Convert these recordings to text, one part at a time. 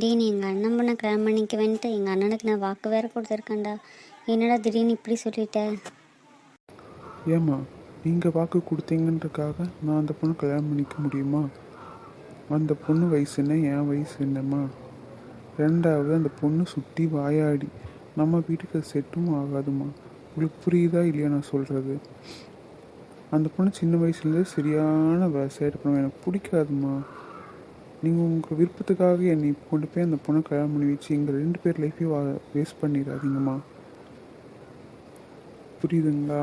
டேய் நீ எங்கள் அண்ணன் பொண்ணை கல்யாணம் பண்ணிக்குவேன்ட்டு எங்கள் அண்ணனுக்கு நான் வாக்கு வேற கொடுத்துருக்கேன்டா. என்னடா திடீர்னு இப்படி சொல்லிட்ட? ஏம்மா நீங்கள் வாக்கு கொடுத்தீங்கன்றக்காக நான் அந்த பொண்ணு கல்யாணம் பண்ணிக்க முடியுமா? அந்த பொண்ணு வயசு என்ன என் வயசு என்னம்மா? ரெண்டாவது அந்த பொண்ணு சுற்றி வாயாடி நம்ம வீட்டுக்கு அது செட்டும் ஆகாதும்மா. உங்களுக்கு புரியுதா இல்லையா நான் சொல்கிறது அந்த பொண்ணு சின்ன வயசுலேருந்தே சரியான சேட்டை பண்ணுவேன் எனக்கு பிடிக்காதும்மா. நீங்கள் உங்கள் விருப்பத்துக்காக என்னை கொண்டு போய் அந்த பொண்ணை கல்யாணம் பண்ணி வச்சு எங்கள் ரெண்டு பேர் லைஃப்பையும் வேஸ்ட் பண்ணிடாதீங்கம்மா. புரியுதுங்களா?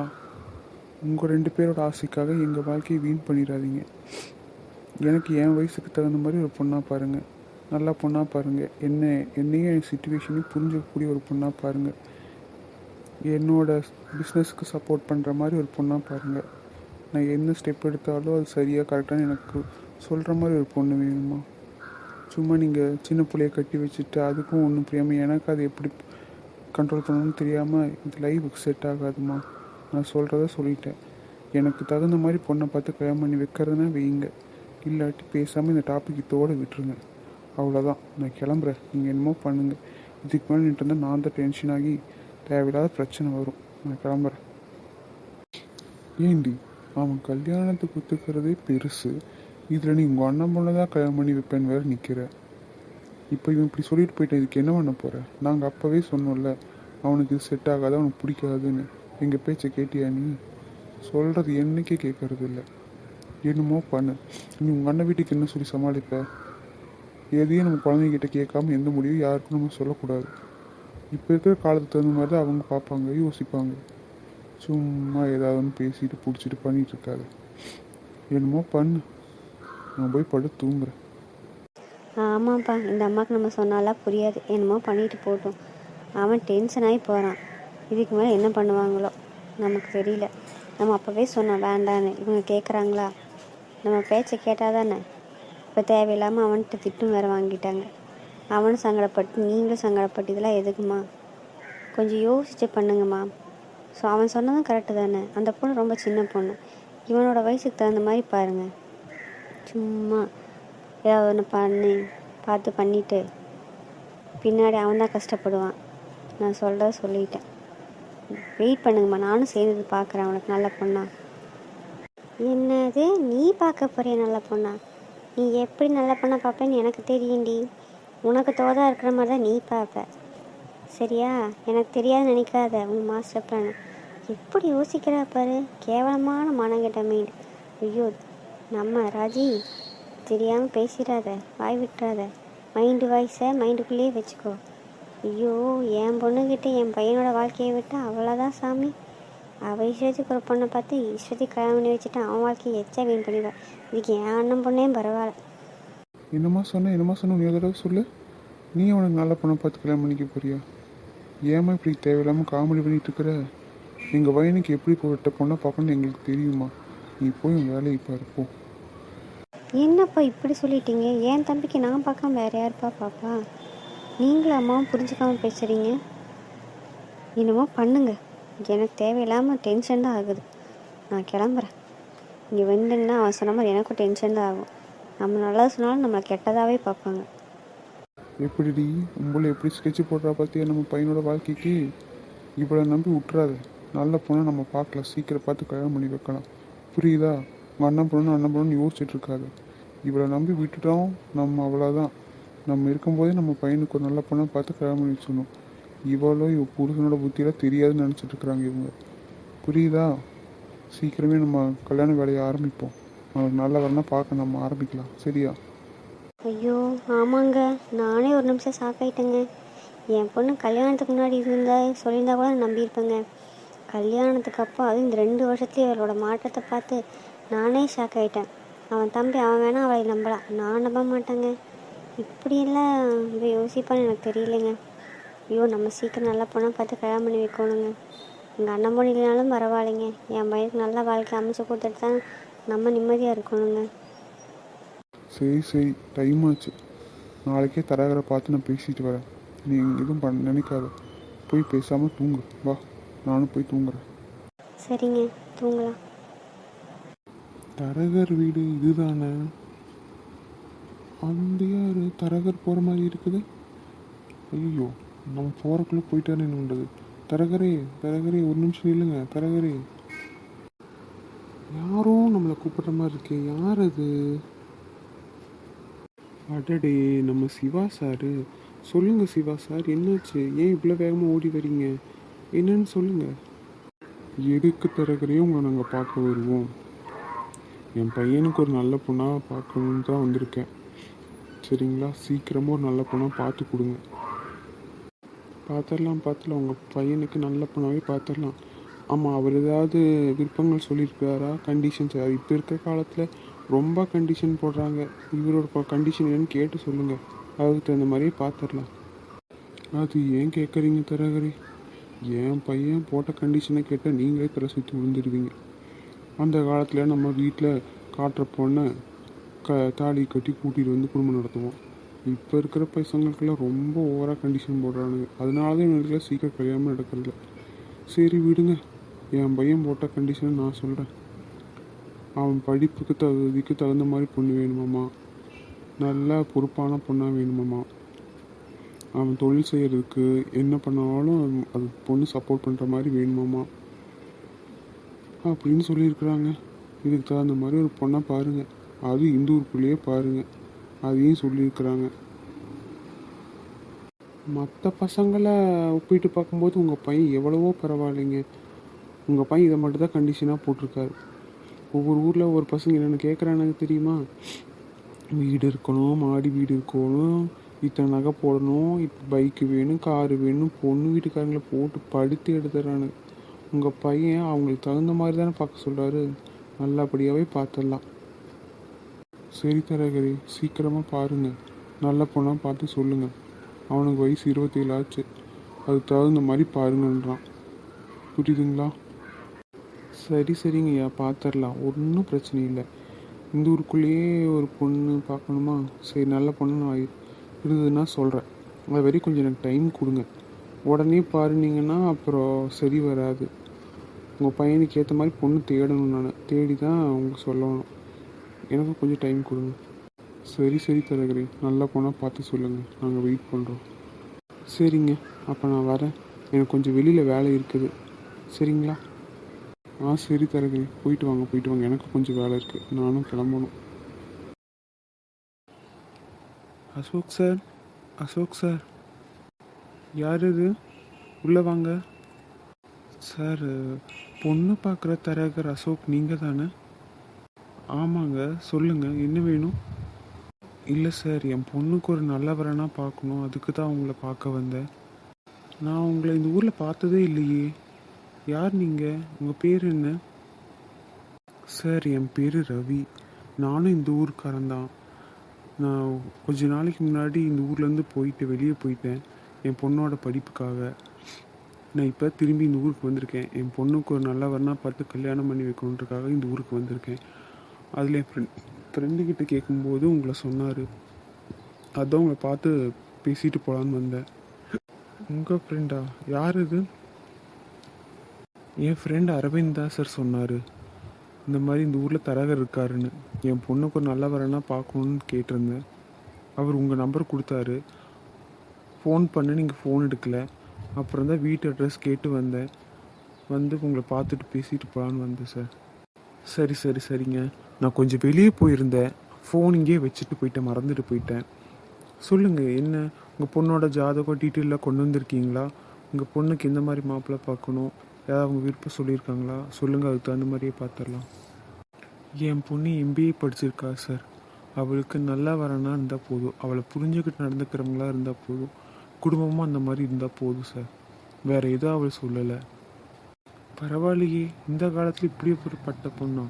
உங்கள் ரெண்டு பேரோட ஆசைக்காக எங்கள் வாழ்க்கையை வீண் பண்ணிடாதீங்க. எனக்கு என் வயசுக்கு தகுந்த மாதிரி ஒரு பொண்ணாக பாருங்கள் நல்லா பொண்ணாக பாருங்கள் என்ன என்னையும் என் சுச்சுவேஷனையும் புரிஞ்சக்கூடிய ஒரு பொண்ணாக பாருங்கள் என்னோட பிஸ்னஸ்க்கு சப்போர்ட் பண்ணுற மாதிரி ஒரு பொண்ணாக பாருங்கள் நான் என்ன ஸ்டெப் எடுத்தாலும் அது சரியாக கரெக்டான எனக்கு சொல்கிற மாதிரி ஒரு பொண்ணு வேணுமா? சும்மா நீங்கள் சின்ன பிள்ளைய கட்டி வச்சுட்டு அதுக்கும் ஒன்றும் புரியாமல் எனக்கு அது எப்படி கண்ட்ரோல் பண்ணணும்னு தெரியாமல் இந்த லைஃபுக்கு செட் ஆகாதுமா நான் சொல்கிறத சொல்லிட்டேன். எனக்கு தகுந்த மாதிரி பொண்ணை பார்த்து கல்யாணம் பண்ணி வைக்கிறதுனா வைங்க. இல்லாட்டி பேசாமல் இந்த டாபிக் இதோடு விட்டுருங்க. அவ்வளோதான் நான் கிளம்புறேன். நீங்கள் என்னமோ பண்ணுங்கள் இதுக்கு மேலே நின்று இருந்தால் நான் தான் டென்ஷன் ஆகி தேவையில்லாத பிரச்சனை வரும். நான் கிளம்புறேன். ஏண்டி? அவன் கல்யாணத்துக்கு ஒத்துக்கிறதே பெருசு. இதில் நீ உங்கள் அண்ணன் பொண்ணை தான் கல்யாணம் பண்ணி வைப்பேன்னு வேறு நிற்கிற இப்போ இவன் இப்படி சொல்லிட்டு போயிட்டேன் இதுக்கு என்ன பண்ண போகிறேன் நாங்கள் அப்போவே சொன்னோம்ல அவனுக்கு இது செட் ஆகாது அவனுக்கு பிடிக்காதுன்னு. எங்கள் பேச்சை கேட்டியா நீ? சொல்கிறது என்னைக்கே கேட்கறது இல்லை என்னமோ பண்ணு. நீ உங்கள் அண்ணன் வீட்டுக்கு என்ன சொல்லி சமாளிப்ப? எதையும் நம்ம குழந்தைங்கிட்ட கேட்காம எந்த முடிவும் யாருக்கும் நம்ம சொல்லக்கூடாது. இப்போ இருக்கிற காலத்துக்கு தகுந்த மாதிரி தான் அவங்க பார்ப்பாங்க யோசிப்பாங்க. சும்மா ஏதாவது ஒன்று பேசிட்டு பிடிச்சிட்டு பண்ணிட்டு இருக்காது. என்னமோ பண்ணு. நான் போய் படு தூங்குறேன். ஆமாப்பா இந்த அம்மாவுக்கு நம்ம சொன்னாலாம் புரியாது. என்னமோ பண்ணிட்டு போகட்டும் அவன் டென்ஷன் ஆகி போகிறான் இதுக்கு மேலே என்ன பண்ணுவாங்களோ? நமக்கு தெரியல. நம்ம அப்போவே சொன்னோம் வேண்டான்னு இவங்க கேட்குறாங்களா நம்ம பேச்சை கேட்டால் தானே இப்போ தேவையில்லாமல் அவன்கிட்ட திட்டும் வேறு வாங்கிட்டாங்க. அவனும் சங்கடப்பட்டு நீங்களும் சங்கடப்பட்டு இதெல்லாம் எதுக்குமா? கொஞ்சம் யோசிச்சு பண்ணுங்கம்மா. ஸோ அவன் சொன்னதும் கரெக்டு தானே? அந்த பொண்ணு ரொம்ப சின்ன பொண்ணு. இவனோட வயசுக்கு தகுந்த மாதிரி பாருங்கள் சும்மா ஏதாவது ஒன்று பண்ணி பார்த்து பண்ணிவிட்டு பின்னாடி அவன் தான் கஷ்டப்படுவான். நான் சொல்கிறத சொல்லிட்டேன். வெயிட் பண்ணுங்கம்மா நானும் சேர்ந்து பார்க்குறேன் அவனுக்கு நல்ல பொண்ணா. என்னது? நீ பார்க்க போறிய நல்ல பொண்ணா? நீ எப்படி நல்ல பொண்ணை பார்ப்பேன்னு எனக்கு தெரியும்டி. உனக்கு தோதா இருக்கிற மாதிரி தான் நீ பார்ப்ப. சரியா? எனக்கு தெரியாது நினைக்காத உன் மாஸ்டர் பிளான் எப்படி யோசிக்கிறா பாரு? கேவலமான மனங்கிட்ட மீன் ஐயோ நம்ம ராஜி தெரியாமல் பேசிடாத வாய் விட்டுறாத. மைண்டு வாய்ஸை மைண்டுக்குள்ளேயே வச்சுக்கோ. ஐயோ என் பொண்ணுக்கிட்ட என் பையனோட வாழ்க்கையை விட்டு அவ்வளோதான் சாமி. அவள் இஷ்டத்துக்கு ஒரு பொண்ணை பார்த்து இஷ்டத்துக்கு கல்யாணம் பண்ணி வச்சுட்டு அவன் வாழ்க்கையை எச்சா வீண் பண்ணிடுவான் இதுக்கு என் அண்ணன் பொண்ணையும் பரவாயில்ல. என்னம்மா சொன்ன என்னம்மா சொன்ன நீ தடவை சொல்லு. நீ அவனுக்கு நல்ல பொண்ணை பார்த்து கல்யாணம் பண்ணிக்க போறியா? ஏமா இப்படி தேவையில்லாமல் காமெடி பண்ணிட்டு இருக்கிற? எங்கள் வயனுக்கு எப்படி போட்ட பொண்ணை பார்க்கணும்னு எங்களுக்கு தெரியுமா? நீ போய் வேலையை பாரு போ என்னப்பா இப்படி சொல்லிட்டீங்க? என் தம்பிக்கு நான் பார்க்காம வேற யாருப்பா பாப்பா? நீங்களும் அம்மாவும் புரிஞ்சுக்காம பேசுகிறீங்க என்னமோ பண்ணுங்க. எனக்கு தேவையில்லாமல் டென்ஷன் தான் ஆகுது. நான் கிளம்புறேன். இங்கே வந்துன்னா அவன் சொன்ன மாதிரி எனக்கும் டென்ஷன் தான் ஆகும். நம்ம நல்லது சொன்னாலும் நம்மளை கெட்டதாகவே பார்ப்பாங்க. எப்படிடி? உங்களை எப்படி ஸ்கெட்ச் போடுறா பார்த்தியா நம்ம பையனோட வாழ்க்கைக்கு? இவளை நம்பி விட்றாத நல்ல பொண்ணை நம்ம பார்க்கலாம். சீக்கிரம் பார்த்து கல்யாணம் பண்ணி வைக்கலாம். புரியுதா? உங்கள் அண்ணன் பண்ணணும் அண்ணன் பண்ணணும்னு யோசிச்சுட்டு இருக்காது இவளை நம்பி விட்டுட்டோம் நம்ம அவ்வளோதான் நம்ம இருக்கும்போதே நம்ம பையனுக்கு ஒரு நல்ல பொண்ணை பார்த்து கல்யாணம் பண்ணி வச்சிடணும். இவளோ இவ புருஷனோட புத்தியெல்லாம் தெரியாதுன்னு நினச்சிட்டு இருக்கிறாங்க இவங்க. புரியுதா? சீக்கிரமே நம்ம கல்யாண வேலையை ஆரம்பிப்போம். அவனுக்கு நல்ல வரனா பார்க்க நம்ம ஆரம்பிக்கலாம். சரியா? ஐயோ ஆமாங்க. நானே ஒரு நிமிஷம் ஷாக் ஆகிட்டேங்க என் பொண்ணு கல்யாணத்துக்கு முன்னாடி இருந்தா சொல்லியிருந்தா கூட நான் நம்பியிருப்பேங்க. கல்யாணத்துக்கு அப்போ அதுவும் இந்த ரெண்டு வருஷத்துலேயே அவளோட மாற்றத்தை பார்த்து நானே ஷாக் ஆகிட்டேன் அவன் தம்பி அவன் வேணா அவளை நம்பலாம் நான் நம்ப மாட்டேங்க. இப்படியெல்லாம் இவ யோசிப்பான்னு எனக்கு தெரியலைங்க. ஐயோ நம்ம சீக்கிரம் நல்லா பொண்ணை பார்த்து கல்யாணம் பண்ணி வைக்கணுங்க. எங்கள் அண்ணன் பொண்ணு இல்லைனாலும் பரவாயில்லைங்க. என் பையனுக்கு நல்ல வாழ்க்கை அமைச்சு கொடுத்துட்டு தான் நம்ம நிம்மதியாக இருக்கணுங்க. சரி சரி. டைம் ஆச்சு. நாளைக்கே தராகரை பார்த்து நான் பேசிட்டு வரேன். நீ எதுவும் பண்ண நினைக்காத. போய் பேசாமல் தூங்கு. வா. நானும் போய் தூங்குறேன். சரிங்க தூங்கலாம். தரகர் வீடு இதுதானே? அந்த யார்? தரகர் போகிற மாதிரி இருக்குது? ஐயோ நம்ம போகிறக்குள்ளே போயிட்டாரு என்ன பண்ணுறது தரகரே தரகரே ஒரு நிமிஷம் இல்லைங்க தரகரே. யாரோ நம்மளை கூப்பிட்ற மாதிரி இருக்கே யார் அது? அடடே நம்ம சிவா சாரு. சொல்லுங்க சிவா சார் என்னாச்சு? ஏன் இவ்வளோ வேகமாக ஓடி வரீங்க? என்னன்னு சொல்லுங்க. எதுக்கு தரகரையும் உங்களை நாங்கள் பார்க்க வருவோம். என் பையனுக்கு ஒரு நல்ல பொண்ணாக பார்க்கணுன்னு தான் வந்திருக்கேன். சரிங்களா? சீக்கிரமாக ஒரு நல்ல பொண்ணாக பார்த்து கொடுங்க. பார்த்துடலாம் பார்த்துடலாம். உங்கள் பையனுக்கு நல்ல பொண்ணாகவே பார்த்துடலாம். ஆமாம் அவர் ஏதாவது விருப்பங்கள் சொல்லியிருக்காரா கண்டிஷன்ஸ் இப்போ இருக்க காலத்தில் ரொம்ப கண்டிஷன் போடுறாங்க. இவரோட கண்டிஷன் என்னன்னு கேட்டு சொல்லுங்கள் அதுக்கு தகுந்த மாதிரியே பார்த்துடலாம். அது ஏன் கேட்குறீங்க தரகரி? என் பையன் போட்ட கண்டிஷனை கேட்டால் நீங்களே தலை சுற்றி விழுந்துடுவீங்க அந்த காலத்தில் நம்ம வீட்டில் காட்டுற பொண்ணை க தாலி கட்டி கூட்டிகிட்டு வந்து குடும்பம் நடத்துவோம். இப்போ இருக்கிற பசங்களுக்கெல்லாம் ரொம்ப ஓவராக கண்டிஷன் போடுறானுங்க. அதனால தான் இவங்களுக்குலாம் சீக்கிரம் கல்யாணம் நடக்கிறதில்ல. சரி விடுங்க. என் பையன் போட்ட கண்டிஷனை நான் சொல்கிறேன் அவன் படிப்புக்கு தகுதிக்கு தகுந்த மாதிரி பொண்ணு வேணுமாம்மா. நல்ல பொறுப்பான பொண்ணாக வேணுமாம்மா. அவன் தொழில் செய்கிறதுக்கு என்ன பண்ணாலும் அது பொண்ணு சப்போர்ட் பண்ணுற மாதிரி வேணுமாமா? அப்படின்னு சொல்லியிருக்கிறாங்க. இதுக்கு தகுந்த மாதிரி ஒரு பொண்ணை பாருங்கள் அது இந்த ஊருக்குள்ளேயே பாருங்கள் அதையும் சொல்லியிருக்கிறாங்க. மற்ற பசங்களை ஒப்பிட்டு பார்க்கும்போது உங்கள் பையன் எவ்வளவோ பரவாயில்லைங்க. உங்கள் பையன் இதை மட்டும் தான் கண்டிஷனாக போட்டிருக்காரு. ஒவ்வொரு ஊரில் ஒவ்வொரு பசங்க என்னென்னு கேட்குறானுங்க தெரியுமா? வீடு இருக்கணும் மாடி வீடு இருக்கணும் இத்தனை நகை போடணும் இப்போ பைக்கு வேணும் காரு வேணும் பொண்ணு வீட்டுக்காரங்களை போட்டு படுத்து எடுத்துறானு உங்கள் பையன் அவங்களுக்கு தகுந்த மாதிரி தானே பார்க்க சொல்கிறாரு நல்லபடியாகவே பார்த்துடலாம். சரி தரகரி சீக்கிரமாக பாருங்கள் நல்ல பொண்ணாக பார்த்து சொல்லுங்கள் அவனுக்கு வயசு இருபத்தேழு ஆச்சு. அதுக்கு தகுந்த மாதிரி பாருங்கன்றான். புரியுதுங்களா? சரி சரிங்கய்யா பார்த்துடலாம். ஒன்றும் பிரச்சனை இல்லை. இந்த ஊருக்குள்ளேயே ஒரு பொண்ணு பார்க்கணுமா? சரி நல்ல பொண்ணு நான் இருந்ததுன்னா சொல்கிறேன் அது வரைக்கும் கொஞ்சம் எனக்கு டைம் கொடுங்க. உடனே பாருனீங்கன்னா அப்புறம் சரி வராது. உங்கள் பையனுக்கு ஏற்ற மாதிரி பொண்ணு தேடணும் நான். தேடி தான் அவங்க சொல்லணும். எனக்கு கொஞ்சம் டைம் கொடுங்க. சரி சரி தரகரே நல்ல பொண்ணாக பார்த்து சொல்லுங்கள் நாங்கள் வெயிட் பண்ணுறோம் சரிங்க. அப்போ நான் வரேன். எனக்கு கொஞ்சம் வெளியில் வேலை இருக்குது. சரிங்களா? ஆ சரி தரகரே போயிட்டு வாங்க போயிட்டு வாங்க. எனக்கு கொஞ்சம் வேலை இருக்குது நானும் கிளம்பணும். Ashok sir Ashok sir. யார் இது? உள்ளே வாங்க. சார் பொண்ணு பார்க்குற தரகர் அசோக் நீங்கள் தானே ஆமாங்க சொல்லுங்கள் என்ன வேணும்? இல்லை சார் என் பொண்ணுக்கு ஒரு நல்லவரனாக பார்க்கணும். அதுக்கு தான் உங்களை பார்க்க வந்தேன். நான் உங்களை இந்த ஊரில் பார்த்ததே இல்லையே. யார் நீங்கள் உங்கள் பேர் என்ன? சார் என் பேர் ரவி. நானும் இந்த ஊருக்காரன் தான். நான் கொஞ்ச நாளைக்கு முன்னாடி இந்த ஊர்லேருந்து போயிட்டு வெளியே போயிட்டேன். என் பொண்ணோட படிப்புக்காக. நான் இப்போ திரும்பி இந்த ஊருக்கு வந்திருக்கேன். என் பொண்ணுக்கு ஒரு நல்லவரனா பார்த்து கல்யாணம் பண்ணி வைக்கணுன்றக்காக இந்த ஊருக்கு வந்திருக்கேன். அதில் என் ஃப்ரெண்ட் ஃப்ரெண்டுக்கிட்ட கேட்கும்போது உங்களை சொன்னார். அதான் உங்களை பார்த்து பேசிட்டு போகலான்னு வந்தேன். உங்கள் ஃப்ரெண்டா யார் இது என் ஃப்ரெண்ட் அரவிந்த் தான் சார் சொன்னார். இந்த மாதிரி இந்த ஊரில் தரகர் இருக்காருன்னு. என் பொண்ணுக்கு ஒரு நல்லவரனா பார்க்கணுன்னு கேட்டிருந்தேன். அவர் உங்கள் நம்பர் கொடுத்தாரு. ஃபோன் பண்ண நீங்கள் ஃபோன் எடுக்கல. அப்புறம் தான் வீட்டு அட்ரஸ் கேட்டு வந்தேன். வந்து உங்களை பார்த்துட்டு பேசிட்டு போகலான்னு வந்தேன் சார் சரி சரி சரிங்க. நான் கொஞ்சம் வெளியே போயிருந்தேன். ஃபோன் இங்கேயே வச்சுட்டு போயிட்டேன் மறந்துட்டு போயிட்டேன். சொல்லுங்கள் என்ன? உங்கள் பொண்ணோட ஜாதகம் டீட்டெயிலாக கொண்டு வந்திருக்கீங்களா? உங்கள் பொண்ணுக்கு எந்த மாதிரி மாப்பிள்ளை பார்க்கணும்? ஏதாவது அவங்க விருப்பம் சொல்லியிருக்காங்களா? சொல்லுங்கள் அதுக்கு தகுந்த மாதிரியே பார்த்துடலாம். என் பொண்ணு எம்பிஏ படிச்சிருக்கா சார் அவளுக்கு நல்லா வரனா இருந்தால் போதும். அவளை புரிஞ்சுக்கிட்டு நடந்துக்கிறவங்களா இருந்தால் போதும். குடும்பமாக அந்த மாதிரி இருந்தால் போதும் சார் வேறு எதுவும் அவள் சொல்லலை. பரவாயில்லையே இந்த காலத்தில் இப்படி ஒரு பட்ட பொண்ணா?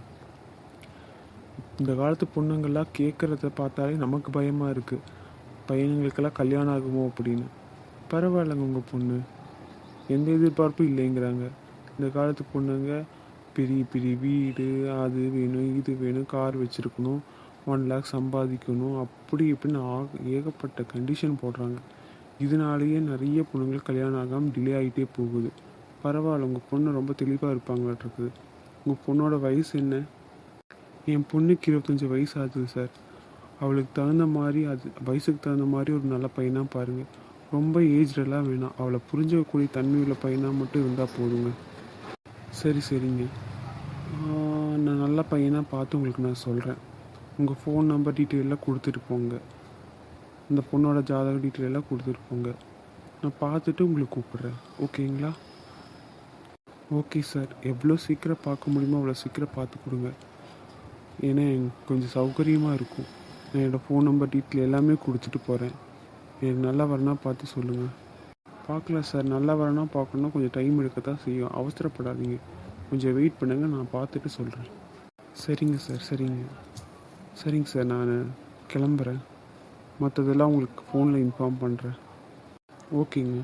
இந்த காலத்து பொண்ணுங்கள்லாம் கேட்குறத பார்த்தாலே நமக்கு பயமாக இருக்குது பையனுங்களுக்கெல்லாம் கல்யாணம் ஆகுமோ அப்படின்னு. பரவாயில்லைங்க உங்கள் பொண்ணு. எந்த எதிர்பார்ப்பும் இல்லைங்கிறாங்க. இந்த காலத்து பொண்ணுங்க பெரிய பெரிய வீடு அது வேணும் இது வேணும் கார் வச்சுருக்கணும் ஒன் லேக் சம்பாதிக்கணும் அப்படி இப்படின்னு ஆக ஏகப்பட்ட கண்டிஷன் போடுறாங்க. இதனாலேயே நிறைய பொண்ணுங்கள் கல்யாணம் ஆகாமல் டிலே ஆகிட்டே போகுது. பரவாயில்ல உங்கள் பொண்ணு ரொம்ப தெளிவாக இருப்பாங்களாட்டிருக்குது உங்கள் பொண்ணோட வயசு என்ன? என் பொண்ணுக்கு இருபத்தஞ்சி வயசு ஆகுது சார் அவளுக்கு தகுந்த மாதிரி அது வயசுக்கு தகுந்த மாதிரி ஒரு நல்ல பையனாக பாருங்கள் ரொம்ப ஏஜ்டெல்லாம் வேணாம். அவளை புரிஞ்சக்கூடிய தன்மையுள்ள பையனாக மட்டும் இருந்தால் போதுங்க. சரி சரிங்க. நான் நல்ல பையனாக பார்த்து உங்களுக்கு நான் சொல்கிறேன் உங்கள் ஃபோன் நம்பர் டீட்டெயிலெலாம் கொடுத்துட்டு போங்க. இந்த பொண்ணோட ஜாதக டீட்டெயிலெல்லாம் கொடுத்துட்டு போங்க. நான் பார்த்துட்டு உங்களுக்கு கூப்பிட்றேன். ஓகேங்களா? Okay sir. எவ்வளோ சீக்கிரம் பார்க்க முடியுமோ அவ்வளோ சீக்கிரம் பார்த்து கொடுங்க. ஏன்னா எனக்கு கொஞ்சம் சௌகரியமாக இருக்கும். நான் என்னோடய ஃபோன் நம்பர் டீட்டெயில் எல்லாமே கொடுத்துட்டு போகிறேன் எனக்கு நல்லா வரனா பார்த்து சொல்லுங்கள் பார்க்கலாம் சார். நல்லா வரனா பார்க்கணுன்னா கொஞ்சம் டைம் எடுக்க தான் செய்யும். அவசரப்படாதீங்க. கொஞ்சம் வெயிட் பண்ணுங்கள் நான் பார்த்துட்டு சொல்கிறேன் சரிங்க சார். சரிங்க. சரிங்க சார். நான் கிளம்புறேன். மற்றதெல்லாம் உங்களுக்கு ஃபோனில் இன்ஃபார்ம் பண்ணுறேன் ஓகேங்க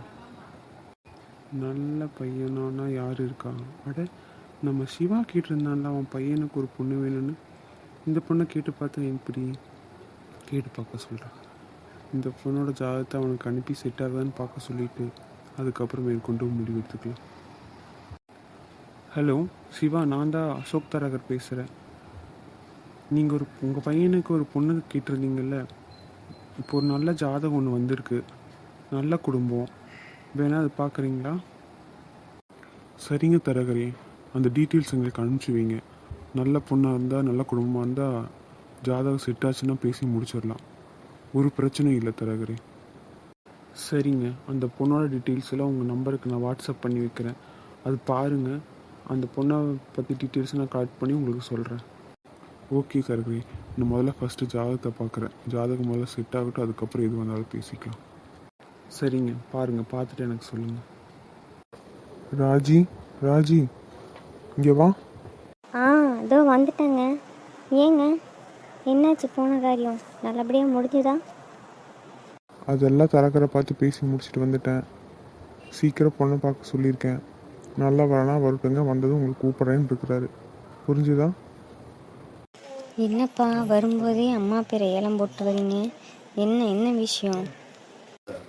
நல்ல பையனானா யார் இருக்கா? அட நம்ம சிவா கேட்டிருந்தான்ல அவன் பையனுக்கு ஒரு பொண்ணு வேணும்னு. இந்த பொண்ணை கேட்டு பார்த்தா எப்படி? கேட்டு பார்க்க சொல்கிறேன் இந்த பொண்ணோட ஜாதகத்தை அவனுக்கு அனுப்பி செட் ஆகுதான்னு பார்க்க சொல்லிட்டு அதுக்கப்புறம் மேற்கொண்டு முடிவு எடுத்துக்கலாம். ஹலோ சிவா நான் தான் அசோக் தரகர் பேசுகிறேன் நீங்கள் ஒரு உங்கள் பையனுக்கு ஒரு பொண்ணு கேட்டிருந்தீங்கல்ல? இப்போ ஒரு நல்ல ஜாதகம் ஒன்று வந்திருக்கு. நல்ல குடும்பம். வேணா அது பார்க்குறீங்களா? சரிங்க தரகரே. அந்த டீட்டெயில்ஸ் எங்களுக்கு அனுப்பிச்சி வைங்க. நல்ல பொண்ணாக இருந்தால் நல்ல குடும்பமாக இருந்தால் ஜாதகம் செட் ஆச்சுன்னா பேசி முடிச்சிடலாம். ஒரு பிரச்சனையும் இல்லை தரகரே. சரிங்க. அந்த பொண்ணோட டீட்டெயில்ஸ் எல்லாம் உங்கள் நம்பருக்கு நான் வாட்ஸ்அப் பண்ணி வைக்கிறேன். அது பாருங்கள் அந்த பொண்ணை பற்றி டீட்டெயில்ஸ் நான் கலெக்ட் பண்ணி உங்களுக்கு சொல்கிறேன் ஓகே தரகரே. நான் முதல்ல ஃபஸ்ட்டு ஜாதகத்தை பார்க்குறேன். ஜாதகம் முதல்ல செட் ஆகட்டும் அதுக்கப்புறம் எது வந்தாலும் பேசிக்கலாம். சரிங்க. பாருங்கள் பார்த்துட்டு எனக்கு சொல்லுங்கள் ராஜி ராஜி இங்கே வா. ஆ இதோ வந்துட்டேங்க. ஏங்க? என்னாச்சு? போன காரியம் நல்லபடியாக முடிஞ்சுதா? அதெல்லாம் தரக்கரை பார்த்து பேசி முடிச்சுட்டு வந்துட்டேன். சீக்கிரம் பொண்ணை பார்க்க சொல்லியிருக்கேன். நல்லா வரனா வரட்டுங்க வந்ததும் உங்களுக்கு கூப்பிட்றேன்னு இருக்கிறாரு. புரிஞ்சுதா? என்னப்பா வரும்போதே அம்மா பேரை ஏலம் போட்டு வரீங்க என்ன என்ன விஷயம்?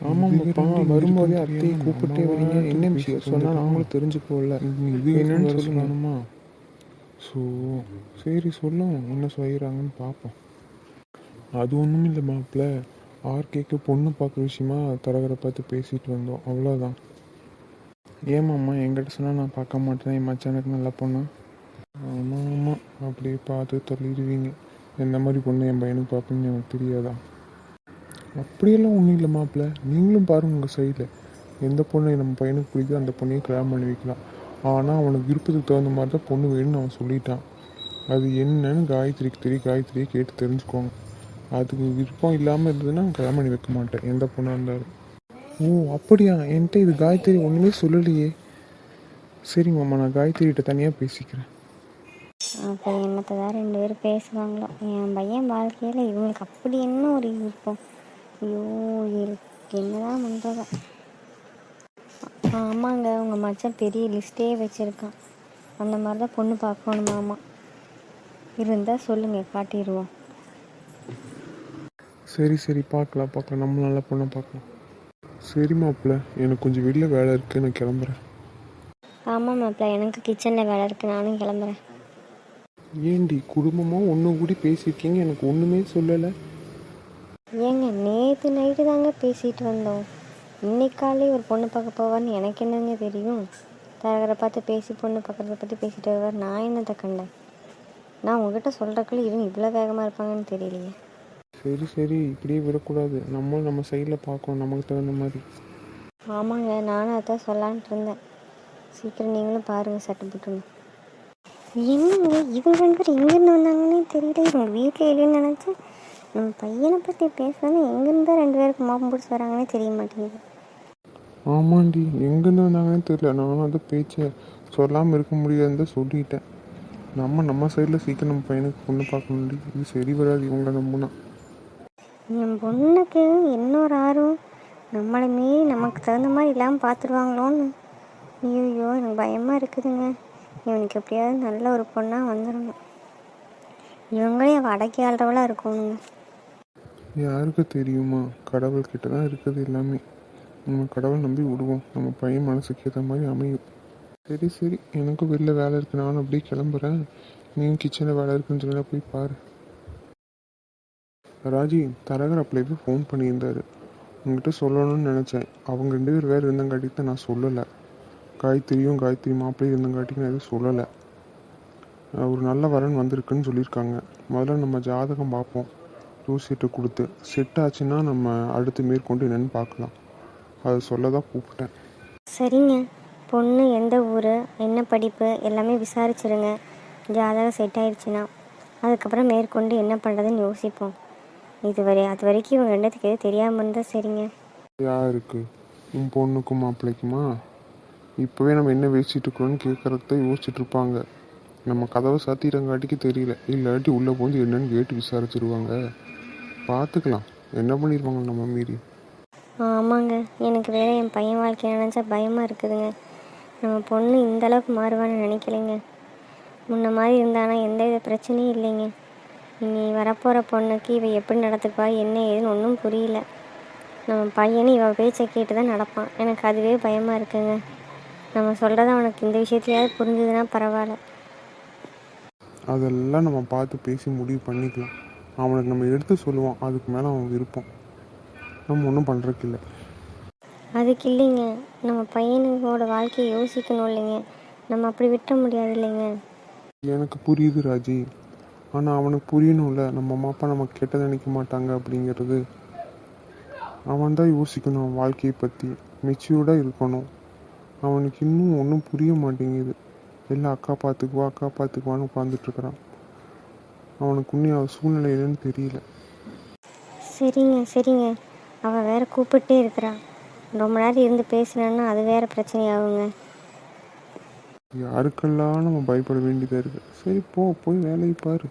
ஆமாம்ப்பா வரும்போதே அத்தையை கூப்பிட்டே வரீங்க. என்ன விஷயம்? சொன்னால் நாங்களும் தெரிஞ்சுக்கோல என்னன்னு சொல்லணுமா? ஸோ சரி சொல்லும் என்ன செய்கிறாங்கன்னு பார்ப்போம். அது ஒன்றும் இல்லை மாப்பிள்ள ஆர்கேக்கு பொண்ணு பார்க்குற விஷயமா தரகரை பார்த்து பேசிட்டு வந்தோம். அவ்வளோதான் ஏமாம்மா என்கிட்ட சொன்னால் நான் பார்க்க மாட்டேன் என் மச்சானுக்கு நல்ல பொண்ணா? ஆமாம் ஆமாம் அப்படியே பார்த்து தள்ளிடுவீங்க. எந்த மாதிரி பொண்ணு என் பையனுக்கு பார்ப்பீங்கன்னு எனக்கு தெரியாதா? அப்படியெல்லாம் ஒன்றும் இல்லை மாப்பிள்ள நீங்களும் பாருங்கள் உங்கள் சைடில் எந்த பொண்ணு நம்ம பையனுக்கு பிடிக்குதோ அந்த பொண்ணையும் கல்யாணம் பண்ணி வைக்கலாம். ஆனால் அவனுக்கு விருப்பத்துக்கு தகுந்த மாதிரி தான் பொண்ணு வேணும்னு அவன் சொல்லிட்டான். அது என்னன்னு காயத்ரிக்கு தெரியும் காயத்ரியை கேட்டு தெரிஞ்சுக்கோங்க அதுக்கு விருப்பம் இல்லாமல் இருந்ததுன்னா கல்யாணம் பண்ணி வைக்க மாட்டேன் எந்த பொண்ணாக இருந்தாலும். ஓ அப்படியா? என்கிட்ட இது காயத்ரி ஒன்றுமே சொல்லலையே. சரி மாமா நான் காயத்ரிகிட்ட தனியாக பேசிக்கிறேன். அப்போ என்னத்தை தான் ரெண்டு பேரும் பேசுவாங்களோ? என் பையன் வாழ்க்கையில் இவங்களுக்கு அப்படி என்ன ஒரு விருப்பம்? ஐயோ என்னதான் பண்ணுறதா ஆமாங்க உங்கள் மச்சான் பெரிய லிஸ்ட்டே வச்சுருக்கான். அந்த மாதிரி தான் பொண்ணு பார்க்கணுமாமா இருந்தால் சொல்லுங்கள் காட்டிடுவோம் சரி சரி பார்க்கலாம் பார்க்கலாம். நம்ம நல்ல பொண்ணை பார்க்கலாம். சரி மாப்பிள்ள எனக்கு கொஞ்சம் வெளியில் வேலை இருக்குது நான் கிளம்புறேன். ஆமாம் மாப்பிள்ள எனக்கு கிச்சனில் வேலை இருக்குது நானும் கிளம்புறேன். ஏண்டி குடும்பமாக ஒன்று கூடி பேசியிருக்கீங்க? எனக்கு ஒன்றுமே சொல்லலை. ஏங்க நேற்று நைட்டு தாங்க பேசிட்டு வந்தோம். இன்னைக்கு காலையில் ஒரு பொண்ணு பார்க்க போவார்னு எனக்கு என்னங்க தெரியும்? தரகரை பார்த்து பேசி பொண்ணு பார்க்கறத பற்றி பேசிட்டு வருவார். நான் என்னத்தை கண்டேன்? நான் உங்ககிட்ட சொல்கிறக்குள்ள இவங்க இவ்வளோ வேகமாக இருப்பாங்கன்னு தெரியலையே. சரி சரி. இப்படியே விடக்கூடாது. நம்மளும் நம்ம சைடில் பார்க்கணும். நமக்கு தகுந்த மாதிரி. ஆமாங்க. நானும் அதான் சொல்லான்ட்டு இருந்தேன். சீக்கிரம் நீங்களும் பாருங்கள் சட்டை புட்டுன்னு என்னங்க? இவங்க ரெண்டு பேரும் எங்கேருந்து வந்தாங்கன்னே தெரியல. இவங்க வீட்டில் இல்லைன்னு நினச்சேன். நம்ம பையனை பற்றி பேசுறது எங்கேருந்து ரெண்டு பேருக்கு மாப்பம் பிடிச்சி வராங்கன்னே தெரிய மாட்டேங்குது. ஆமாண்டி எங்கேருந்து வந்தாங்கன்னு தெரியல. நானும் அந்த பேச்சை சொல்லாமல் இருக்க முடியாதுன்னு தான் சொல்லிட்டேன். நம்ம நம்ம சைடில் சீக்கிரம் நம்ம பையனுக்கு பொண்ணு பார்க்கணும்டி. இது சரி வராது இவங்கள நம்பினா. என் பொண்ணுக்கு இன்னொரு ஆர்வம். நம்மளை மீறி நமக்கு தகுந்த மாதிரி இல்லாமல் பார்த்துருவாங்களோன்னு ஐயோ எனக்கு பயமாக இருக்குதுங்க. இவனுக்கு எப்படியாவது நல்ல ஒரு பொண்ணாக வந்துடணும். இவங்களே அவள் அடக்கி ஆள்றவளாக இருக்கணுங்க. யாருக்கு தெரியுமா? கடவுள்கிட்ட தான் இருக்குது எல்லாமே. நம்ம கடவுள் நம்பி விடுவோம். நம்ம பையன் மனசுக்கு ஏற்ற மாதிரி அமையும். சரி சரி. எனக்கும் வெளில வேலை இருக்கு. நானும் அப்படியே கிளம்புறேன். நீயும் கிச்சனில் வேலை இருக்குன்னு சொல்லி போய் பாரு. ராஜி தரகர் அப்படியே ஃபோன் பண்ணியிருந்தாரு. உங்ககிட்ட சொல்லணும்னு நினச்சேன். அவங்க ரெண்டு பேர் வேறு இருந்தங்காட்டி தான் நான் சொல்லலை. காயத்ரியும் காயத்ரி மாப்பிள்ளையும் இருந்தங்காட்டிக்கு நான் எதுவும் சொல்லலை. ஒரு நல்ல வரன் வந்திருக்குன்னு சொல்லியிருக்காங்க. முதல்ல நம்ம ஜாதகம் பார்ப்போம். டூ ஜோசியத்தை கொடுத்து. செட் ஆச்சுன்னா நம்ம அடுத்து மேற்கொண்டு என்னென்னு பார்க்கலாம். அதை சொல்ல தான் கூப்பிட்டேன். சரிங்க. பொண்ணு எந்த ஊர் என்ன படிப்பு எல்லாமே விசாரிச்சிருங்க. ஜாதகம் செட் ஆயிடுச்சுன்னா அதுக்கப்புறம் மேற்கொண்டு என்ன பண்ணுறதுன்னு யோசிப்போம். இதுவரை அது வரைக்கும் இவங்க ரெண்டுத்துக்கு எதுவும் தெரியாமல் இருந்தால் சரிங்க. யாருக்கு? உன் பொண்ணுக்கும் மாப்பிள்ளைக்குமா? இப்போவே நம்ம என்ன பேசிட்டு இருக்கோம்னு கேட்குறத யோசிச்சுட்டு இருப்பாங்க. நம்ம கதவை சாத்திரங்காட்டிக்கு தெரியல. இல்லாட்டி உள்ளே போந்து என்னன்னு கேட்டு விசாரிச்சிருவாங்க. பார்த்துக்கலாம் என்ன பண்ணிடுவாங்க நம்ம மீறி? ஆமாங்க. எனக்கு வேற என் பையன் வாழ்க்கை நினச்சா பயமாக இருக்குதுங்க. நம்ம பொண்ணு இந்த அளவுக்கு மாறுவான்னு நினைக்கலைங்க. முன்ன மாதிரி இருந்தானா எந்த வித பிரச்சனையும் இல்லைங்க. இனி வரப்போகிற பொண்ணுக்கு இவ எப்படி நடத்துக்குவா என்ன ஏதுன்னு ஒன்றும் புரியல. நம்ம பையனும் இவ பேச்சை கேட்டு தான் நடப்பான். எனக்கு அதுவே பயமாக இருக்குங்க. நம்ம சொல்கிறத அவனுக்கு இந்த விஷயத்துலையாவது புரிஞ்சுதுன்னா பரவாயில்ல. அதெல்லாம் நம்ம பார்த்து பேசி முடிவு பண்ணிக்கலாம். அவனுக்கு நம்ம எடுத்து சொல்லுவோம். அதுக்கு மேலே அவன் விருப்பம். நம்ம ஒன்றும் பண்ணுறதுக்கு இல்லை அதுக்கு இல்லைங்க. நம்ம பையனுக்கோட வாழ்க்கையை யோசிக்கணும் இல்லைங்க. நம்ம அப்படி விட்ட முடியாது இல்லைங்க. எனக்கு புரியுது ராஜி. ஆனால் அவனுக்கு புரியணும்ல. நம்ம அம்மா அப்பா நம்ம கெட்ட நினைக்க மாட்டாங்க அப்படிங்கிறது. அவன் தான் யோசிக்கணும் அவன் வாழ்க்கையை பற்றி மெச்சூர்டாக இருக்கணும். அவனுக்கு இன்னும் ஒன்றும் புரிய மாட்டேங்குது. எல்லாம் அக்கா பார்த்துக்குவா அக்கா பார்த்துக்குவான்னு உட்காந்துட்டு இருக்கிறான். அவனுக்கு இன்னும் சூழ்நிலை என்னன்னு தெரியல. சரிங்க சரிங்க. அவள் வேறு கூப்பிட்டே இருக்கிறான் ரொம்ப நேரம் இருந்து பேசினேன்னா அது வேறு பிரச்சனையாகுங்க. யாருக்கெல்லாம் நம்ம பயப்பட வேண்டியதாக இருக்குது சரி போ போய் வேலையை பாரு.